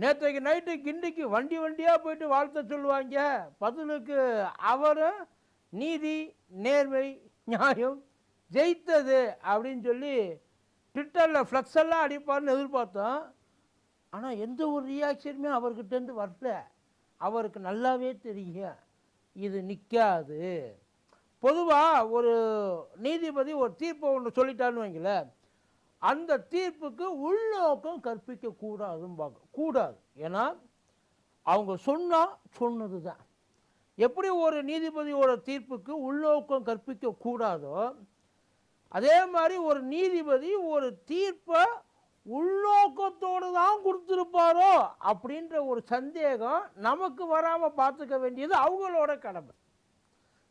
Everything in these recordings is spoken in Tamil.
நேற்றைக்கு நைட்டு கிண்டிக்கு வண்டி வண்டியாக போயிட்டு வாழ்த்த சொல்லுவாங்க. பதிலுக்கு அவரும் நீதி நேர்மை நியாயம் ஜெயித்தது அப்படின்னு சொல்லி ட்விட்டரில் ஃப்ளக்ஸ் எல்லாம் அடிப்பார்னு எதிர்பார்த்தோம். ஆனால் எந்த ஒரு ரியாக்ஷனுமே அவர்கிட்டேருந்து வரல. அவருக்கு நல்லாவே தெரியும் இது நிற்காது பொதுவாக ஒரு நீதிபதி ஒரு தீர்ப்பை ஒன்று சொல்லிட்டாருன்னு வைங்களேன். அந்த தீர்ப்புக்கு உள்நோக்கம் கற்பிக்க கூடாதும்பாங்க. கூடாது. ஏன்னா அவங்க சொன்னால் சொன்னது தான் எப்படி ஒரு நீதிபதியோட தீர்ப்புக்கு உள்நோக்கம் கற்பிக்க கூடாதோ அதே மாதிரி ஒரு நீதிபதி ஒரு தீர்ப்பை உள்நோக்கத்தோடு தான் கொடுத்துருப்பாரோ அப்படின்ற ஒரு சந்தேகம் நமக்கு வராமல் பார்த்துக்க வேண்டியது அவங்களோட கடமை.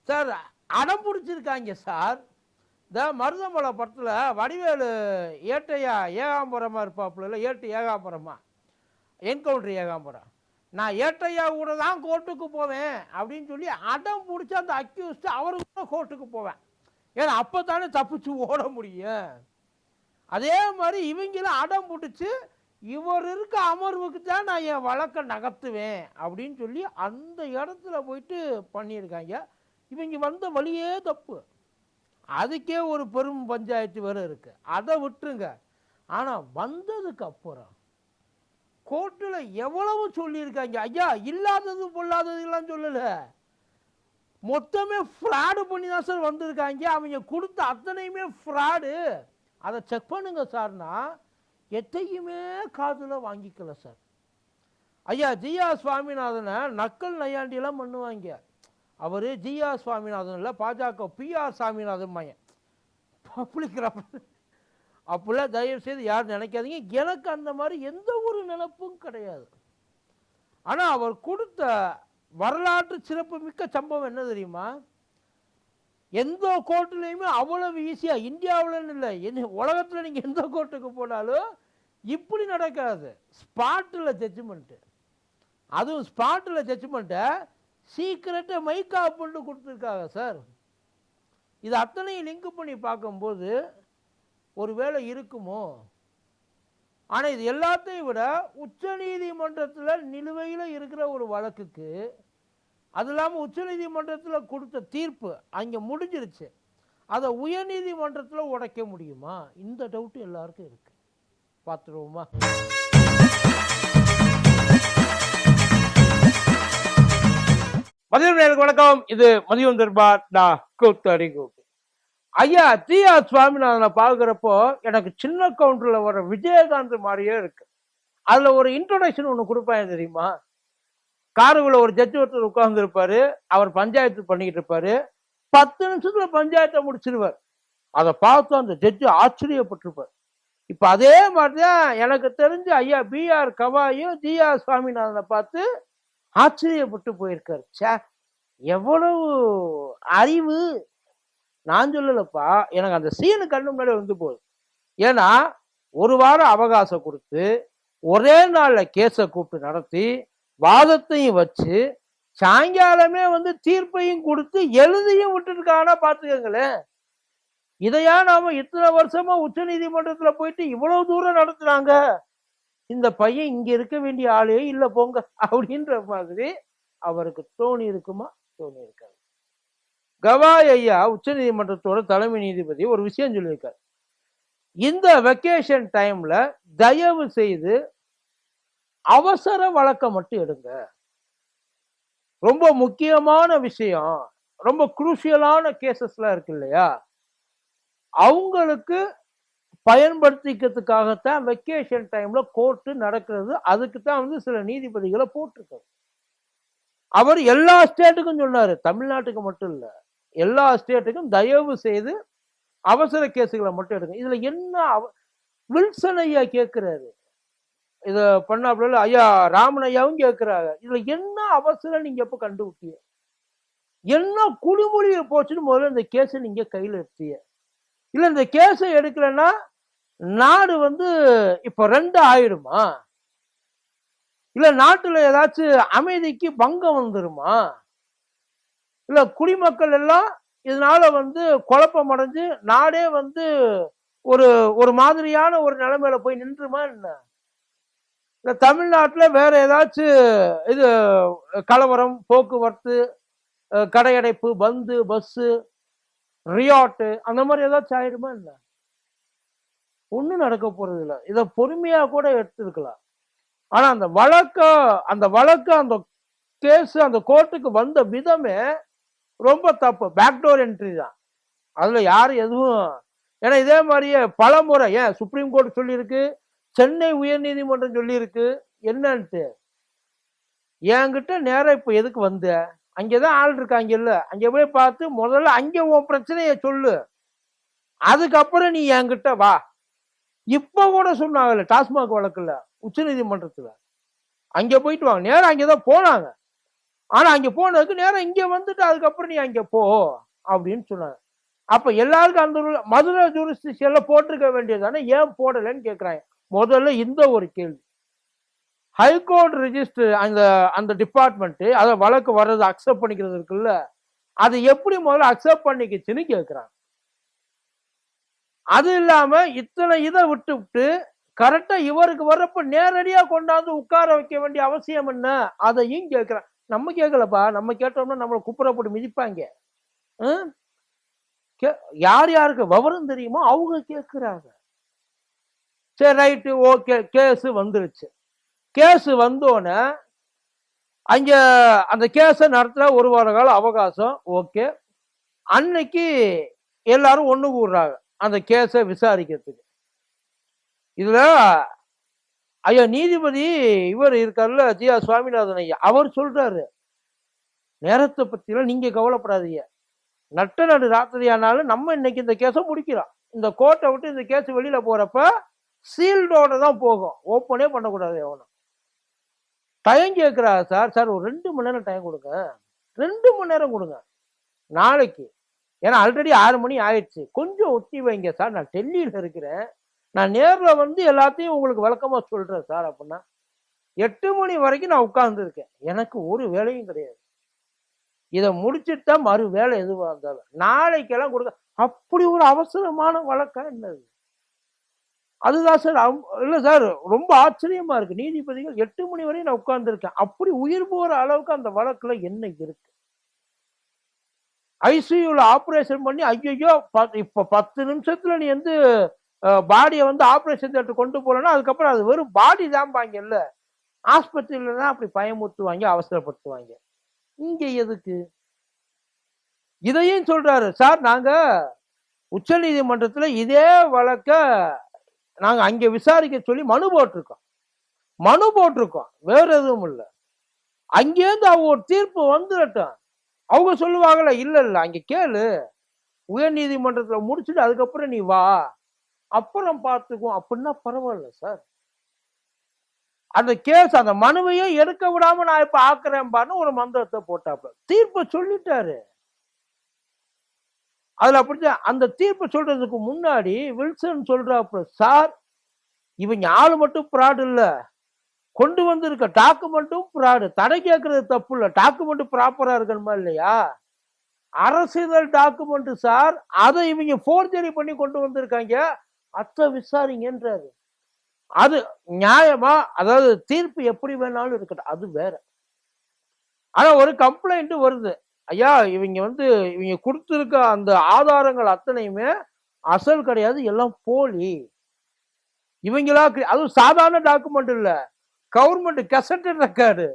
சார் அடம் பிடிச்சிருக்காங்க சார். இந்த மருதமலை படத்தில் வடிவேலு ஏட்டையா ஏகாம்பரமாக இருப்பாப்புல ஏட்டு ஏகாம்பரமா? என்கவுண்டர் ஏகாம்பரம். நான் ஏட்டையா கூட தான் கோர்ட்டுக்கு போவேன் அப்படின்னு சொல்லி அடம் பிடிச்சி அந்த அக்யூஸ்ட்டு அவரு கூட கோர்ட்டுக்கு போவேன். ஏன்னா அப்போ தானே தப்பிச்சு ஓட முடியும். அதே மாதிரி இவங்களும் அடம் பிடிச்சி இவர் இருக்க அமர்வுக்கு தான் நான் என் வழக்கை நகர்த்துவேன் அப்படின்னு சொல்லி அந்த இடத்துல போயிட்டு பண்ணியிருக்காங்க. இவங்க வந்த வழியே தப்பு. அதுக்கே ஒரு பெரும் பஞ்சாயத்து வேறு இருக்குது அதை விட்டுருங்க. ஆனால் வந்ததுக்கு அப்புறம் கோர்ட்டில் எவ்வளவு சொல்லியிருக்காங்க? ஐயா இல்லாதது பொல்லாததுலாம் சொல்லலை. மொத்தமே ஃப்ராடு பண்ணி தான் சார் வந்திருக்காங்க. அவங்க கொடுத்த அத்தனையுமே ஃப்ராடு அதை செக் பண்ணுங்க சார்னா எத்தையுமே காதில் வாங்கிக்கல சார். ஐயா ஜியா சுவாமிநாதனை நக்கல் நையாண்டிலாம் பண்ணுவாங்க. அவர் ஜிஆர் சுவாமிநாதன் இல்லை பாஜக பிஆர் சாமிநாதன் மையன் பப்ளிக் அப்படிலாம் தயவு செய்து யாரும் நினைக்காதீங்க. எனக்கு அந்த மாதிரி எந்த ஒரு நினப்பும் கிடையாது. ஆனால் அவர் கொடுத்த வரலாற்று சிறப்பு மிக்க சம்பவம் என்ன தெரியுமா? எந்த கோர்ட்டுலேயுமே அவ்வளவு ஈஸியாக இந்தியாவில்னு இல்லை. என்ன உலகத்தில் நீங்கள் எந்த கோர்ட்டுக்கு போனாலும் இப்படி நடக்காது. ஸ்பாட்டில் ஜட்ஜ்மெண்ட்டு அதுவும் ஸ்பாட்டில் ஜட்ஜ்மெண்ட்டை சீக்கிரட்டை மைக் ஆஃப் கொடுத்துருக்காங்க சார் இது அத்தனையும் லிங்க் பண்ணி பார்க்கும்போது ஒருவேளை இருக்குமோ? ஆனால் இது எல்லாத்தையும் விட உச்சநீதிமன்றத்தில் நிலுவையில் இருக்கிற ஒரு வழக்குக்கு அது இல்லாமல் உச்சநீதிமன்றத்தில் கொடுத்த தீர்ப்பு அங்கே முடிஞ்சிருச்சு. அதை உயர்நீதிமன்றத்தில் உடைக்க முடியுமா? இந்த டவுட்டு எல்லாருக்கும் இருக்குது பார்த்துருவோமா? மதியம் நேருக்கு வணக்கம். இது மதியம் தர்பார் நான் கூத்தடி கூத்து. ஐயா டி ஆர் சுவாமிநாதனை பார்க்குறப்போ எனக்கு சின்ன கவுண்டரில் வர விஜயகாந்த் மாதிரியே இருக்கு. அதில் ஒரு இன்ட்ரொடக்ஷன் ஒன்று கொடுப்பேன் தெரியுமா? காருக்குள்ள ஒரு ஜட்ஜி ஒருத்தர் உட்கார்ந்துருப்பாரு. அவர் பஞ்சாயத்து பண்ணிக்கிட்டு இருப்பாரு. பத்து நிமிஷத்துல பஞ்சாயத்தை முடிச்சிருவார். அதை பார்த்து அந்த ஜட்ஜி ஆச்சரியப்பட்டிருப்பார். இப்போ அதே மாதிரி தான் எனக்கு தெரிஞ்சு ஐயா பிஆர் கவாயும் ஜிஆர் சுவாமிநாதனை பார்த்து ஆச்சரியப்பட்டு போயிருக்காரு. சே எவ்வளவு அறிவு? நான் சொல்லலப்பா. எனக்கு அந்த சீனு கண்ணு முன்னாடி வந்து போகுது ஏன்னா ஒரு வாரம் அவகாசம் கொடுத்து ஒரே நாளில் கேஸை கூப்பிட்டு நடத்தி வாதத்தையும் வச்சு சாயங்காலமே வந்து தீர்ப்பையும் கொடுத்து எழுதியும் விட்டுருக்கானா பார்த்துக்கங்களேன். இதையா நாம இத்தனை வருஷமா உச்ச நீதிமன்றத்துல போயிட்டு இவ்வளவு தூரம் நடத்துனாங்க? இந்த பையன் இங்க இருக்க வேண்டிய ஆளே இல்ல போங்க அப்படின்ற மாதிரி அவருக்கு தோணி இருக்குமா? தோணி இருக்காது. கவாய் ஐயா உச்ச நீதிமன்றத்தோட தலைமை நீதிபதி ஒரு விஷயம் சொல்லியிருக்காரு. இந்த வெக்கேஷன் டைம்ல தயவு செய்து அவசர வழக்கை மட்டும் எடுங்க. ரொம்ப முக்கியமான விஷயம் ரொம்ப குரூஷியலான கேசஸ்லாம் இருக்கு இல்லையா? அவங்களுக்கு பயன்படுத்திக்கிறதுக்காகத்தான் வெக்கேஷன் டைம்ல கோர்ட்டு நடக்கிறது. அதுக்கு தான் வந்து சில நீதிபதிகளை போட்டிருக்காரு. அவர் எல்லா ஸ்டேட்டுக்கும் சொன்னாரு. தமிழ்நாட்டுக்கு மட்டும் இல்லை. எல்லா ஸ்டேட்டுக்கும் தயவு செய்து அவசர கேஸுகளை மட்டும் எடுக்கும் இதுல என்ன அவ- வில்சன் ஐயா கேட்கிறாரு இதை பண்ணாப்புல ஐயா ராமன் ஐயாவும் கேட்கிறாங்க இதுல என்ன அவசரம் நீங்க எப்ப கண்டுபிட்டீங்க என்ன குடிமொழியை போச்சுன்னு முதல்ல இந்த கேஸை நீங்க கையில எடுத்தீங்க இல்லை இந்த கேஸை எடுக்கலைன்னா நாடு வந்து இப்போ ரெண்டு ஆயிடுமா? இல்லை நாட்டில் ஏதாச்சும் அமைதிக்கு பங்கம் வந்துருமா? இல்லை குடிமக்கள் எல்லாம் இதனால வந்து குழப்பம் அடைஞ்சு நாடே வந்து ஒரு ஒரு மாதிரியான ஒரு நிலைமையில போய் நின்றுமா என்ன? இந்த தமிழ்நாட்டில் வேற ஏதாச்சும் இது கலவரம் போக்குவரத்து கடையடைப்பு பந்து பஸ்ஸு ரியாட்டு அந்த மாதிரி ஏதாச்சும் ஆயிடுமா இல்லை ஒன்றும் நடக்க போறது இல்லை இதை பொறுமையா கூட எடுத்துருக்கலாம். ஆனா அந்த வழக்க அந்த வழக்கு அந்த கேஸ் அந்த கோர்ட்டுக்கு வந்த விதமே ரொம்ப தப்பு. பேக்டோர் என்ட்ரி தான். அதுல யாரும் எதுவும் ஏன்னா இதே மாதிரியே பல முறை ஏன் சுப்ரீம் கோர்ட் சொல்லியிருக்கு சென்னை உயர்நீதிமன்றம் சொல்லியிருக்கு என்னன்ட்டு. என்கிட்ட நேரம் இப்போ எதுக்கு வந்த? அங்கேதான் ஆள் இருக்காங்க இல்லை. அங்கே போய் பார்த்து முதல்ல அங்கே உன் பிரச்சனையை சொல்லு. அதுக்கப்புறம் நீ என்கிட்ட வா. இப்போ கூட சொன்னாங்கல்ல டாஸ்மாக் வழக்கில் உச்சநீதிமன்றத்தில். அங்கே போயிட்டு வாங்க. நேரம் அங்கே தான் போனாங்க. ஆனால் அங்கே போனதுக்கு நேரம் இங்கே வந்துட்டு அதுக்கப்புறம் நீ அங்கே போ அப்படின்னு சொன்னாங்க. அப்போ எல்லாருக்கும் அந்த மதுரை ஜூரிஸ்டிஷனில் போட்டிருக்க வேண்டியதானே ஏன் போடலைன்னு கேட்குறாங்க முதல்ல இந்த ஒரு கேள்வி. ஹைகோர்ட் ரிஜிஸ்டர் அந்த அந்த டிபார்ட்மெண்ட்டு அதை வழக்கு வர்றது அக்செப்ட் பண்ணிக்கிறது இருக்குல்ல அதை எப்படி முதல்ல அக்செப்ட் பண்ணிக்கிச்சுன்னு கேட்குறாங்க அது இல்லாம இத்தனை இதை விட்டு விட்டு கரெக்டா இவருக்கு வர்றப்ப நேரடியா கொண்டாந்து உட்கார வைக்க வேண்டிய அவசியம் என்ன? அதையும் கேட்கிறேன். நம்ம கேட்கலப்பா. நம்ம கேட்டோம்னா நம்மளை குப்புற போட்டு மிதிப்பாங்க. கே- யார் யாருக்கு விவரம் தெரியுமோ அவங்க கேட்குறாங்க. சரி ரைட்டு ஓகே கேஸு வந்துருச்சு. கேஸு வந்தோடனே அங்கே அந்த கேஸை நடத்துகிற ஒரு வார கால அவகாசம் ஓகே. அன்னைக்கு எல்லாரும் ஒன்று கூடுறாங்க. அந்த கேஸை விசாரிக்கிறதுக்கு. இதில் ஐயா நீதிபதி இவர் இருக்கார்ல ஜி ஆர் சுவாமிநாதன் ஐயா அவர் சொல்றாரு. நேரத்தை பற்றிலாம் நீங்கள் கவலைப்படாதீங்க. நட்ட நடு ராத்திரி ஆனாலும் நம்ம இன்னைக்கு இந்த கேஸை முடிக்கிறோம். இந்த கோர்ட்டை விட்டு இந்த கேஸ் வெளியில் போகிறப்ப சீல்டோட தான் போகும். ஓப்பனே பண்ணக்கூடாது எவனும். டைம் கேட்குறா சார். சார் ஒரு ரெண்டு மணி நேரம் டைம் கொடுங்க. ரெண்டு மணி நேரம் கொடுங்க. நாளைக்கு ஏன்னா ஆல்ரெடி ஆறு மணி ஆயிடுச்சு. கொஞ்சம் ஒத்தி வைங்க சார். நான் டெல்லியில் இருக்கிறேன். நான் நேரில் வந்து எல்லாத்தையும் உங்களுக்கு விளக்கமாக சொல்கிறேன் சார் அப்படின்னா எட்டு மணி வரைக்கும் நான் உட்கார்ந்துருக்கேன். எனக்கு ஒரு வேலையும் கிடையாது. இதை முடிச்சுட்டு தான் மறு வேலை எதுவாக இருந்தாலும். நாளைக்கெல்லாம் கொடுக்க அப்படி ஒரு அவசரமான வழக்கம் என்னது? அதுதான் சார் இல்லை சார் ரொம்ப ஆச்சரியமா இருக்கு. நீதிபதிகள் எட்டு மணி வரையும் நான் உட்கார்ந்துருக்கேன். அப்படி உயிர் போகிற அளவுக்கு அந்த வழக்கில் என்ன இருக்கு? ஐசியூவில் ஆப்ரேஷன் பண்ணி ஐயோ இப்போ பத்து நிமிஷத்தில் நீ வந்து பாடியை வந்து ஆப்ரேஷன் தேட்டர் கொண்டு போகலன்னா அதுக்கப்புறம் அது வெறும் பாடி தான் பாங்கல்ல. ஆஸ்பத்திரியில தான் அப்படி பயமுத்துவாங்க அவசரப்படுத்துவாங்க. இங்க எதுக்கு? இதையும் சொல்றாரு. சார் நாங்க உச்ச நீதிமன்றத்துல இதே வழக்க நாங்க அங்க விசாரிக்க சொல்லி மனு போட்டிருக்கோம். மனு போட்டிருக்கோம். வேற எதுவும் இல்லை. அங்கேருந்து அவங்க ஒரு தீர்ப்பு வந்துடட்டும் அவங்க சொல்லுவாங்கல்ல இல்லை இல்லை அங்கே கேளு. உயர் நீதிமன்றத்தில் முடிச்சுட்டு அதுக்கப்புறம் நீ வா. அப்புறம் பார்த்துக்குவோம். அப்படின்னா பரவாயில்ல சார். அந்த கேஸ் அந்த மனுவையே எடுக்க விடாம நான் இப்ப ஆக்குறேன்பான்னு ஒரு மந்திரத்தை போட்டாப்ல தீர்ப்பை சொல்லிட்டாரு. அதுல அப்படி அந்த தீர்ப்பு சொல்றதுக்கு முன்னாடி வில்சன் சொல்றாப்புல சார் இவங்க ஆள் மட்டும் ஃப்ராட் இல்லை. கொண்டு வந்திருக்க டாக்குமெண்ட்டும் ஃப்ராடு தடை கேட்கறது தப்பு இல்லை. டாக்குமெண்ட் ப்ராப்பராக இருக்கணுமா இல்லையா? அரசிதழ் டாக்குமெண்ட் சார் அதை இவங்க ஃபோர்ஜரி பண்ணி கொண்டு வந்திருக்காங்க. அத்தை விசாரிங்கன்றாரு. அது நியாயமா? அதாவது தீர்ப்பு எப்படி வேணாலும் இருக்கட்டும். அது வேற. ஆனா ஒரு கம்ப்ளைண்ட் வருது. ஐயா இவங்க வந்து இவங்க கொடுத்துருக்க அந்த ஆதாரங்கள் அத்தனையுமே அசல் கிடையாது. எல்லாம் போலி. இவங்களா அதுவும் சாதாரண டாக்குமெண்ட் இல்லை. Government gazetted record.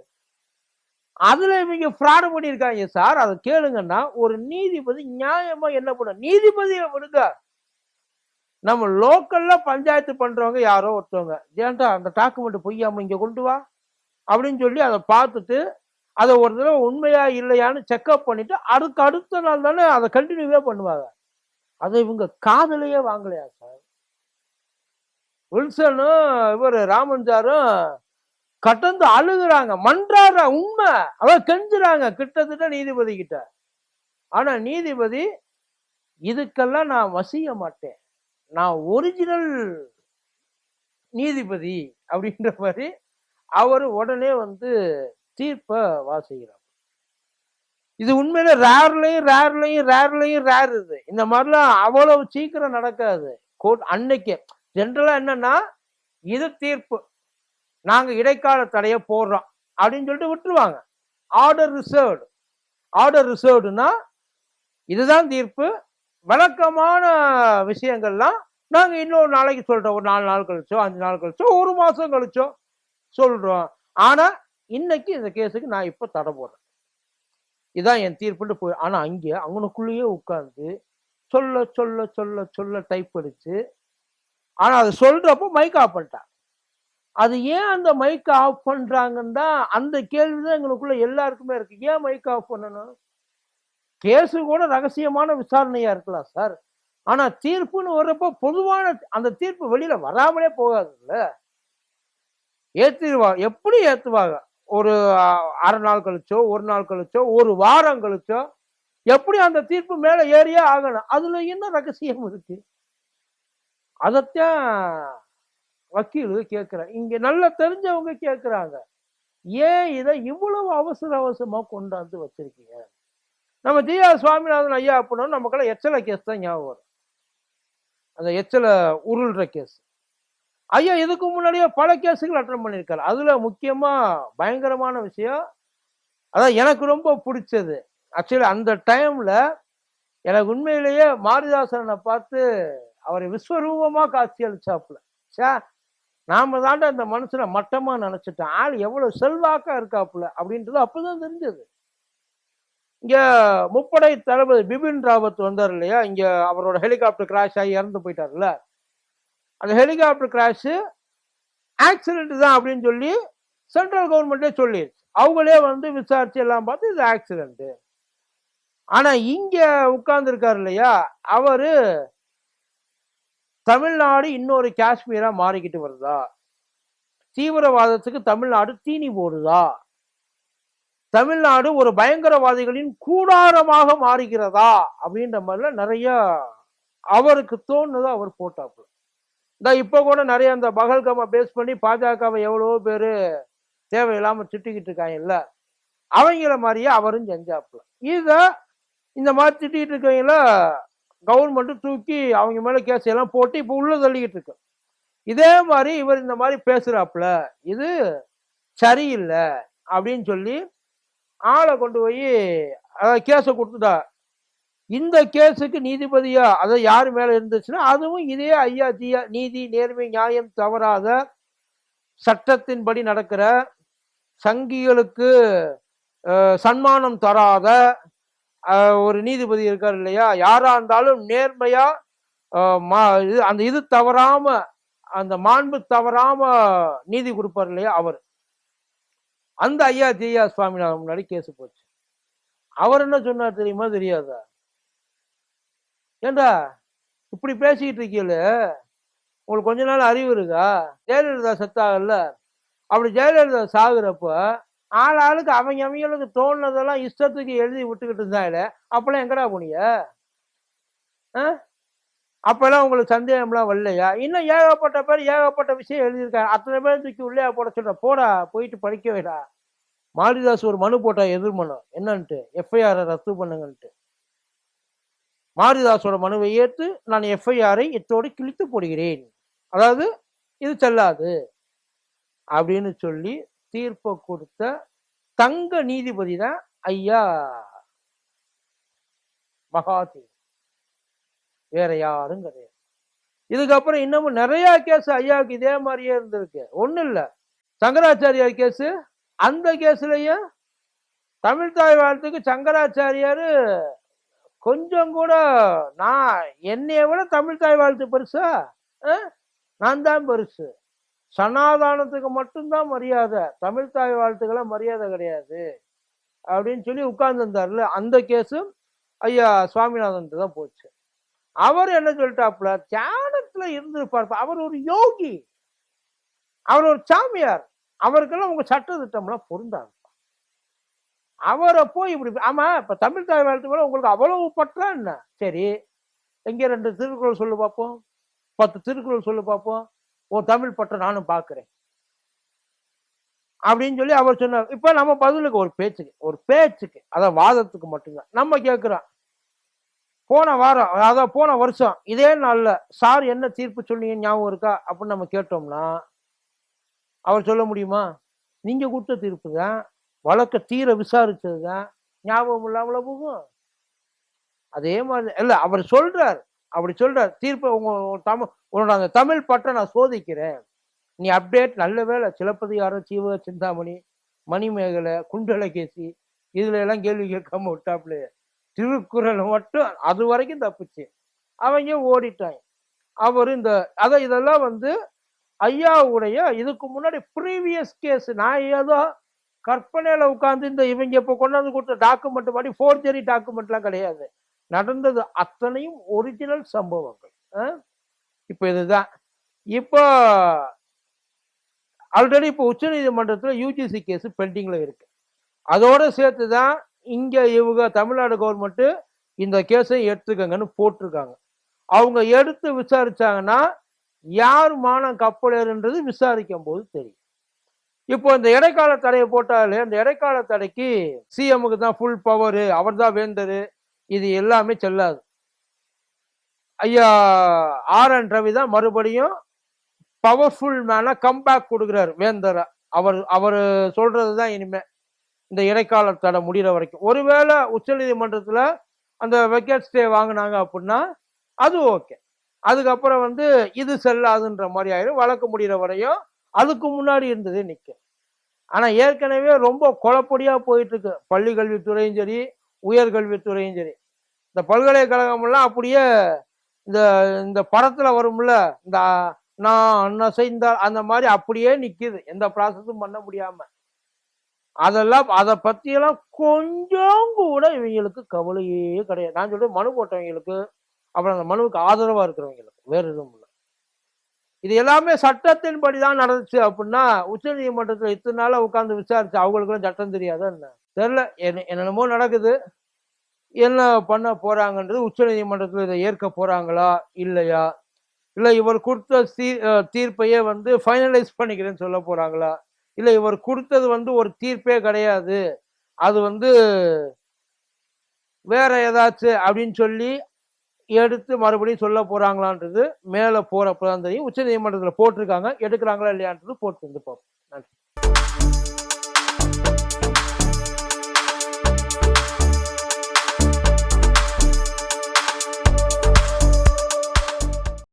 அதுல இவங்க ஃப்ராடு பண்ணியிருக்காங்க சார். அதை கேளுங்கன்னா ஒரு நீதிபதி நியாயமா என்ன பண்ண நீதிபதியை விடுங்க. நம்ம லோக்கல்ல பஞ்சாயத்து பண்றவங்க யாரோ ஒருத்தவங்க. ஏன்டா அந்த டாக்குமெண்ட் பொய்யாம இங்க கொண்டு வா? அப்படின்னு சொல்லி அதை பார்த்துட்டு அதை ஒரு தடவை உண்மையா இல்லையான்னு செக்அப் பண்ணிட்டு அதுக்கு அடுத்த நாள் தானே அதை கண்டினியூவே பண்ணுவாங்க. அதை இவங்க காதலையே வாங்கலையா சார்? வில்சனும் இவர் ராமன் சாரும் கட்டந்து அழுகுறாங்க மன்றாடுற உண்மை. அதான் கெஞ்சுறாங்க கிட்டத்தட்ட நீதிபதி கிட்ட. ஆனா நீதிபதி இதுக்கெல்லாம் நான் வசிய மாட்டேன். நான் ஒரிஜினல் நீதிபதி அப்படின்ற மாதிரி அவர் உடனே வந்து தீர்ப்பை வாசிக்கிறார். இது உண்மையில ரேர்லையும் ரேர்லையும் ரேர்லையும் ரேர் இது. இந்த மாதிரிலாம் அவ்வளவு சீக்கிரம் நடக்காது. கோர்ட் அன்னைக்கு. ஜென்ரலா என்னன்னா இது தீர்ப்பு. நாங்கள் இடைக்கால தடையை போடுறோம் அப்படின்னு சொல்லிட்டு விட்டுருவாங்க. ஆர்டர் ரிசர்வ்டு ஆர்டர் ரிசர்வ்டுனா இதுதான் தீர்ப்பு. வழக்கமான விஷயங்கள்லாம் நாங்கள் இன்னொரு நாளைக்கு சொல்கிறோம் ஒரு நாலு நாள் கழிச்சோ அஞ்சு நாள் கழிச்சோ ஒரு மாதம் கழிச்சோ சொல்கிறோம் ஆனால் இன்னைக்கு இந்த கேஸுக்கு நான் இப்போ தடை போடுறேன். இதான் என் தீர்ப்புன்னு போய் ஆனால் அங்கே அவனுக்குள்ளேயே உட்காந்து சொல்ல சொல்ல சொல்ல சொல்ல டைப் அடிச்சு ஆனால் அதை சொல்கிறப்போ மைக் ஆஃப் பண்ணிட்டான். அது ஏன் அந்த மைக் ஆஃப் பண்றாங்கன்னு தான் அந்த கேள்விதான் எங்களுக்குள்ள எல்லாருக்குமே இருக்கு. ஏன் மைக் ஆஃப் பண்ணணும்? கேஸு கூட ரகசியமான விசாரணையா இருக்கலாம் சார் ஆனா தீர்ப்புன்னு வர்றப்போ பொதுவான அந்த தீர்ப்பு வெளியில் வராமலே போகாதுல்ல? ஏற்றிடுவாங்க எப்படி ஏத்துவாங்க? ஒரு அரை நாள் கழிச்சோ ஒரு நாள் கழிச்சோ ஒரு வாரம் கழிச்சோ எப்படி அந்த தீர்ப்பு மேல ஏறியே ஆகணும்? அதில் என்ன ரகசியம் இருக்கு? அதைத்தான் வக்கீல் கேட்குறேன் இங்கே நல்லா தெரிஞ்சவங்க கேட்குறாங்க. ஏன் இதை இவ்வளவு அவசர அவசரமாக கொண்டாந்து வச்சிருக்கீங்க? நம்ம ஜிஆ சுவாமிநாதன் ஐயா அப்படின்னா நமக்கெல்லாம் எச்சல கேஸ் தான் ஞாபகம் வரும். அந்த எச்சல உருள்ற கேஸ் ஐயா இதுக்கு முன்னாடியே பல கேஸுகள் அட்டன் பண்ணியிருக்காரு. அதில் முக்கியமாக பயங்கரமான விஷயம். அதான் எனக்கு ரொம்ப பிடிச்சது. ஆக்சுவலி அந்த டைமில் எனக்கு உண்மையிலேயே மாரிதாசனை பார்த்து அவரை விஸ்வரூபமாக காட்சி அளிச்சாப்புல. சே நாம தாண்ட அந்த மனசில் மட்டமா நினைச்சிட்டோம் ஆள் எவ்வளவு செல்வாக்கா இருக்காப்புல அப்படின்றது அப்பதான் தெரிஞ்சது. இங்க முப்படை தளபதி பிபின் ராவத் வந்தார் இல்லையா? இங்க அவரோட ஹெலிகாப்டர் கிராஷ் ஆகி இறந்து போயிட்டார்ல. அந்த ஹெலிகாப்டர் கிராஷு ஆக்சிடென்ட் தான் அப்படின்னு சொல்லி சென்ட்ரல் கவர்மெண்ட்டே சொல்லிடுச்சு அவங்களே வந்து விசாரிச்சு எல்லாம் பார்த்து இது ஆக்சிடென்ட்டு ஆனால் இங்கே உட்கார்ந்துருக்கார் இல்லையா? அவர் தமிழ்நாடு இன்னொரு காஷ்மீரா மாறிக்கிட்டு வருதா? தீவிரவாதத்துக்கு தமிழ்நாடு தீனி போடுதா? தமிழ்நாடு ஒரு பயங்கரவாதிகளின் கூடாரமாக மாறுகிறதா? அப்படின்ற மாதிரிலாம் நிறைய அவருக்கு தோணுது அவர் போட்டாப்புல. இந்த இப்போ கூட நிறைய அந்த பகல்கம பேஸ் பண்ணி பாஜகவை எவ்வளவோ பேர் தேவையில்லாமல் திட்டிக்கிட்டு இருக்காங்க இல்ல அவங்கள மாதிரியே அவரும் செஞ்சாப்புல. இதை இந்த மாதிரி திட்டிகிட்டு இருக்கவங்கள கவர்மெண்ட்டு தூக்கி அவங்க மேலே கேஸ் எல்லாம் போட்டு இப்போ உள்ள தள்ளிக்கிட்டு இருக்கு. இதே மாதிரி இவர் இந்த மாதிரி பேசுகிறாப்புல இது சரியில்லை அப்படின்னு சொல்லி ஆளை கொண்டு போய் கேஸை கொடுத்துட்டா. இந்த கேஸுக்கு நீதிபதியா அதை யார் மேலே இருந்துச்சுன்னா அதுவும் இதே ஐயா ஜியா நீதி நேர்மை நியாயம் தவறாத சட்டத்தின்படி நடக்கிற சங்கிகளுக்கு சன்மானம் தராத ஒரு நீதிபதி இருக்கார் இல்லையா? யாரா இருந்தாலும் நேர்மையா மா- இது அந்த இது தவறாம அந்த மாண்பு தவறாம நீதி கொடுப்பார் இல்லையா? அவர். அந்த ஐயா ஜெயா சுவாமிநாதன் முன்னாடி கேஸ் போச்சு. அவர் என்ன சொன்னார் தெரியுமா? தெரியாதா? ஏண்டா இப்படி பேசிக்கிட்டு இருக்கீங்கள உங்களுக்கு கொஞ்ச நாள் அறிவு இருக்கா? ஜெயலலிதா செத்தாகல அப்படி ஜெயலலிதா சாகுறப்ப ஆள் ஆளுக்கு அவங்க அவங்களுக்கு தோணுனதெல்லாம் இஷ்டத்துக்கு எழுதி விட்டுக்கிட்டு இருந்தாலே அப்பெல்லாம் எங்கடா போனீங்க? ஆ? அப்போல்லாம் உங்களுக்கு சந்தேகம்லாம் வரலையா? இன்னும் ஏகப்பட்ட பேர் ஏகப்பட்ட விஷயம் எழுதியிருக்காங்க. அத்தனை பேர் தூக்கி உள்ளே போட சொல்ற போடா போயிட்டு படிக்க வைடா. மாரிதாஸ் ஒரு மனு போட்டா எதிர் மனு. என்னன்ட்டு? எஃப்ஐஆரை ரத்து பண்ணுங்கன்ட்டு. மாரிதாஸோட மனுவை ஏற்று நான் எஃப்ஐஆரை இத்தோடு கிழித்து போடுகிறேன். அதாவது இது செல்லாது. அப்படின்னு சொல்லி தீர்ப்பை கொடுத்த தங்க நீதிபதி தான் ஐயா மகாதீர் வேற யாரும் கிடையாது. இதுக்கப்புறம் இன்னமும் நிறைய கேஸ் ஐயாவுக்கு இதே மாதிரியே இருந்திருக்கு. ஒண்ணும் இல்ல. சங்கராச்சாரியார் கேஸ் அந்த கேஸ்லயும் தமிழ் தாய் வாழ்த்துக்கு சங்கராச்சாரியார் கொஞ்சம் கூட நான் என்னைய விட தமிழ் தாய் வாழ்த்து பெருசா? நான் தான் பெருசு. சனாதானத்துக்கு மட்டும்தான் மரியாதை. தமிழ் தாய் வாழ்த்துக்கெல்லாம் மரியாதை கிடையாது. அப்படின்னு சொல்லி உட்கார்ந்துருந்தார்ல அந்த கேஸும் ஐயா சுவாமிநாதன் தான் போச்சு. அவர் என்ன சொல்லிட்டாப்புல தியானத்துல இருந்திருப்பார் அவர் ஒரு யோகி. அவர் ஒரு சாமியார். அவருக்கெல்லாம் உங்க சட்ட திட்டம்லாம் பொருந்தாது. அவரை போய் இப்படி ஆமா இப்ப தமிழ் தாய் வாழ்த்து உங்களுக்கு அவ்வளவு பற்றா என்ன? சரி எங்க ரெண்டு திருக்குறள் சொல்லு பார்ப்போம் பத்து திருக்குறள் சொல்லு பார்ப்போம் ஓ தமிழ் பற்ற நானும் பார்க்குறேன். அப்படின்னு சொல்லி அவர் சொன்னார். இப்போ நம்ம பதிலுக்கு ஒரு பேச்சுக்கு ஒரு பேச்சுக்கு அதான் வாதத்துக்கு மட்டும்தான். நம்ம கேட்குறோம் போன வாரம் அதாவது போன வருஷம் இதே நாளில் சார் என்ன தீர்ப்பு சொன்னீங்க ஞாபகம் இருக்கா? அப்படின்னு நம்ம கேட்டோம்னா அவர் சொல்ல முடியுமா? நீங்கள் கொடுத்த தீர்ப்பு தான் வழக்க தீர விசாரித்தது தான் ஞாபகம் இல்லாமல போகும். அதே மாதிரி இல்லை அவர் சொல்கிறார் அப்படி சொல்ற தீர்ப்பை உங்க தமிழ் உன்னோட அந்த தமிழ் பட்டை நான் சோதிக்கிறேன். நீ அப்டேட் நல்ல வேளை சிலப்பதிகாரம் சீவ சிந்தாமணி மணிமேகலை குண்டலகேசி இதுல எல்லாம் கேள்வி கேட்காம விட்டாப்புல திருக்குறள் மட்டும் அது வரைக்கும் தப்புச்சு. அவங்க ஓடிட்டாங்க. அவர் இந்த அதை இதெல்லாம் வந்து ஐயாவுடைய இதுக்கு முன்னாடி ப்ரீவியஸ் கேஸ் நான் ஏதோ கற்பனையில் உட்காந்து இந்த இவங்க இப்போ கொண்டாந்து கொடுத்த டாக்குமெண்ட் மாதிரி ஃபோர்ஜரி டாக்குமெண்ட்லாம் கிடையாது. நடந்தது அத்தனையும் ஒரிஜினல் சம்பவங்கள். இப்போ இதுதான். இப்போ ஆல்ரெடி இப்போ உச்சநீதிமன்றத்தில் யூஜிசி கேஸ் பெண்டிங்கில் இருக்கு. அதோடு சேர்த்து தான் இங்கே இவங்க தமிழ்நாடு கவர்மெண்ட்டு இந்த கேஸை எடுத்துக்கங்கன்னு போட்டிருக்காங்க. அவங்க எடுத்து விசாரிச்சாங்கன்னா யார் மானம் கப்பலேருன்றது விசாரிக்கும் போது தெரியும். இப்போ இந்த இடைக்கால தடையை போட்டாலே அந்த இடைக்கால தடைக்கு சிஎம்முக்கு தான் ஃபுல் பவரு அவர் தான் வேந்தர். இது எல்லாமே செல்லாது. ஐயா ஆர் என் ரவி தான் மறுபடியும் பவர்ஃபுல் மேனாக கம்பேக் கொடுக்குறாரு வேந்தரா. அவர் அவர் சொல்றது தான் இனிமே. இந்த இடைக்கால தடை முடிகிற வரைக்கும். ஒருவேளை உச்சநீதிமன்றத்தில் அந்த வெக்கேட் ஸ்டே வாங்கினாங்க அப்படின்னா அது ஓகே அதுக்கப்புறம் வந்து இது செல்லாதுன்ற மாதிரி ஆயிரும். வழக்கு முடிகிற வரையும் அதுக்கு முன்னாடி இருந்தது நிற்கும் ஆனால் ஏற்கனவே ரொம்ப குழப்படியாக போயிட்டுருக்கு பள்ளி கல்வித்துறையும் சரி உயர்கல்வித்துறையும் சரி. இந்த பல்கலைக்கழகமெல்லாம் அப்படியே இந்த இந்த படத்தில் வரும்ல இந்த நான் அண்ணன் செய்தால் அந்த மாதிரி அப்படியே நிற்கிது எந்த ப்ராசஸும் பண்ண முடியாம. அதெல்லாம் அதை பற்றியெல்லாம் கொஞ்சம் கூட இவங்களுக்கு கவலையே கிடையாது. நான் சொல்றேன் மனு போட்டவங்களுக்கு அப்புறம் அந்த மனுவுக்கு ஆதரவா இருக்கிறவங்களுக்கு வேற எதுவும் இல்லை. இது எல்லாமே சட்டத்தின்படி தான் நடந்துச்சு அப்படின்னா உச்ச நீதிமன்றத்தில் இத்தனை நாளாக உட்காந்து விசாரிச்சு அவங்களுக்குலாம் சட்டம் தெரியாதா என்ன? தெரியல. என்ன என்னென்னமோ நடக்குது. என்ன பண்ண போறாங்கன்றது உச்ச நீதிமன்றத்தில் இதை ஏற்க போறாங்களா இல்லையா? இல்லை இவர் கொடுத்த தீ தீர்ப்பையே வந்து ஃபைனலைஸ் பண்ணிக்கிறேன்னு சொல்ல போறாங்களா? இல்லை இவர் கொடுத்தது வந்து ஒரு தீர்ப்பே கிடையாது. அது வந்து வேற ஏதாச்சும் அப்படின்னு சொல்லி எடுத்து மறுபடியும் சொல்ல போறாங்களான்றது மேலே போறப்பதான் தெரியும். உச்ச நீதிமன்றத்தில் போட்டிருக்காங்க. எடுக்கிறாங்களா இல்லையான்றது போட்டு வந்து பார்ப்போம்.